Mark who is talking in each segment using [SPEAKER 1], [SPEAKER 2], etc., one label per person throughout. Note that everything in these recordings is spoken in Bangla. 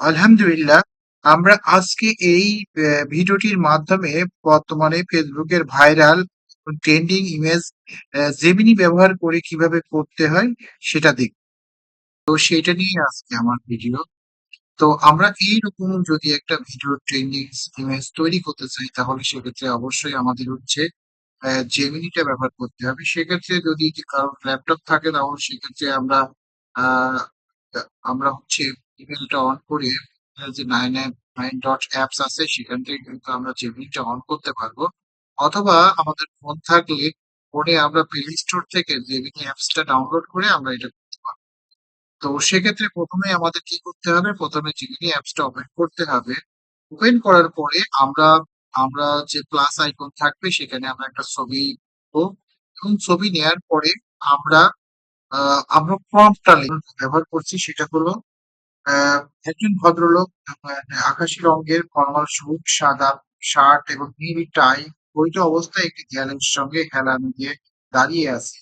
[SPEAKER 1] আলহামদুলিল্লাহ। আমরা আজকে এই ভিডিওটির মাধ্যমে বর্তমানে ফেসবুকের ভাইরাল ট্রেন্ডিং ইমেজ জেমিনি ব্যবহার করে কীভাবে করতে হয় সেটা দেখব। তো সেটা নিয়েই আজকে আমার ভিডিও। তো আমরা এইরকম যদি একটা ভিডিও ট্রেন্ডিং ইমেজ তৈরি করতে চাই, তাহলে সেক্ষেত্রে অবশ্যই আমাদের হচ্ছে জেমিনিটা ব্যবহার করতে হবে। সেক্ষেত্রে যদি কারোর ল্যাপটপ থাকে, তাহলে সেক্ষেত্রে আমরা আমরা হচ্ছে ইমেইলটা অন করে যে নাইন নাইন ডট অ্যাপস আছে, সেখান থেকে কিন্তু আমরা জেমিনিটা অন করতে পারব। অথবা আমাদের ফোন থাকলে ফোনে আমরা প্লে স্টোর থেকে জেমিনি অ্যাপসটা ডাউনলোড করে আমরা এটা করতে পারব। তো সেক্ষেত্রে প্রথমে আমাদের কি করতে হবে? ১ম এ জেমিনি অ্যাপসটা ওপেন করতে হবে। ওপেন করার পরে আমরা আমরা যে প্লাস আইকন থাকবে, সেখানে আমরা একটা ছবি এবং ছবি নেয়ার পরে আমরা আমরা প্রম্পটটা ব্যবহার করছি, সেটা হলো অ্যা একজন ভদ্রলোক আকাশি রঙের ফরমাল স্যুট, সাদা শার্ট এবং নীল টাই বৈধ অবস্থায় একটি দেয়ালের সঙ্গে হেলান দিয়ে দাঁড়িয়ে আছে।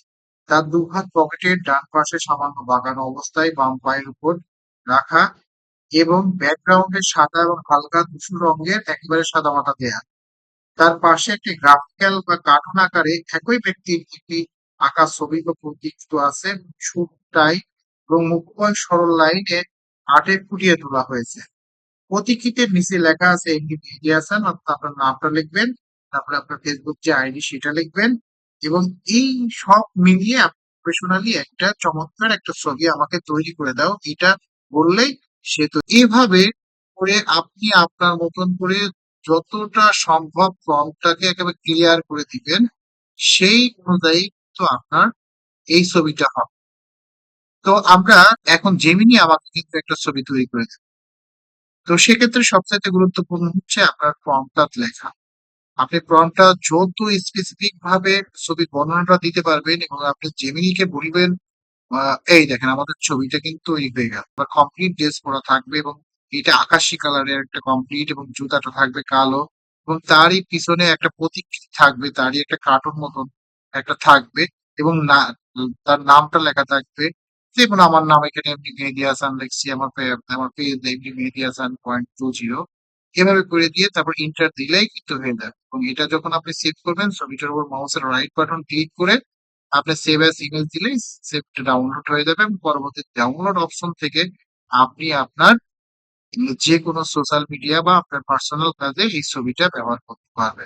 [SPEAKER 1] তার দুহাত পকেটের ডান পাশে সামান্য বাঁকানো অবস্থায় বাম পায়ের উপর রাখা এবং ব্যাকগ্রাউন্ডে সাদা এবং হালকা ধূসর রঙের একেবারে সাদামাটা দেয়াল। তার পাশে একটি গ্রাফিক্যাল বা কার্টুন আকারে একই ব্যক্তির একটি আঁকা ছবি বা প্রতীক আছে। স্যুট, টাই এবং মুখময় সরল লাইনে আর্টে ফুটিয়ে তোলা হয়েছে। প্রতীকটিতে নিচে লেখা আছে এমডি মেহেদী আপনার নামটা লিখবেন, তারপরে আপনার ফেসবুক যে আইডি সেটা লিখবেন এবং এই সব মিলিয়ে প্রফেশনালি একটা চমৎকার একটা ছবি আমাকে তৈরি করে দাও। এটা বললেই সে তো এভাবে করে আপনি আপনার মতন করে যতটা সম্ভব প্রম্পটটাকে একেবারে ক্লিয়ার করে দিবেন, সেই অনুযায়ী কিন্তু আপনার এই ছবিটা হবে। তো আমরা এখন জেমিনি আমাকে কিন্তু একটা ছবি তৈরি করে। তো সেক্ষেত্রে সবচাইতে গুরুত্বপূর্ণ হচ্ছে আপনার প্রম্পটটা লেখা। আপনি প্রম্পটটা যত স্পেসিফিক ভাবে ছবির বর্ণনাটা দিতে পারবেন এবং আপনি জেমিনিকে বলবেন এই দেখেন আমাদের ছবিটা কিন্তু তৈরি হয়ে গেল। বা কমপ্লিট ড্রেস পরা থাকবে এবং এটা আকাশি কালারের একটা কমপ্লিট এবং জুতাটা থাকবে কালো এবং তারই পিছনে একটা প্রতীকৃতি থাকবে, তারই একটা কার্টুন মতন একটা থাকবে এবং না তার নামটা লেখা থাকবে। যেমন আমার নাম এখানে এমডি মেহেদী হাসান লিখছি। আমার আমার পেজ এমডি মেহেদী হাসান 0.20 এভাবে করে দিয়ে তারপর এন্টার দিলেই কিন্তু হয়ে যাবে এবং এটা যখন আপনি সেভ করবেন ছবিটার উপর মাউসের রাইট বাটন ক্লিক করে আপনি সেভ অ্যাজ ইমেজ দিলেই সেভটা ডাউনলোড হয়ে যাবে এবং পরবর্তী ডাউনলোড অপশন থেকে আপনি আপনার যেকোনো সোশ্যাল মিডিয়া বা আপনার পার্সোনাল কাজে এই ছবিটা ব্যবহার করতে পারবেন।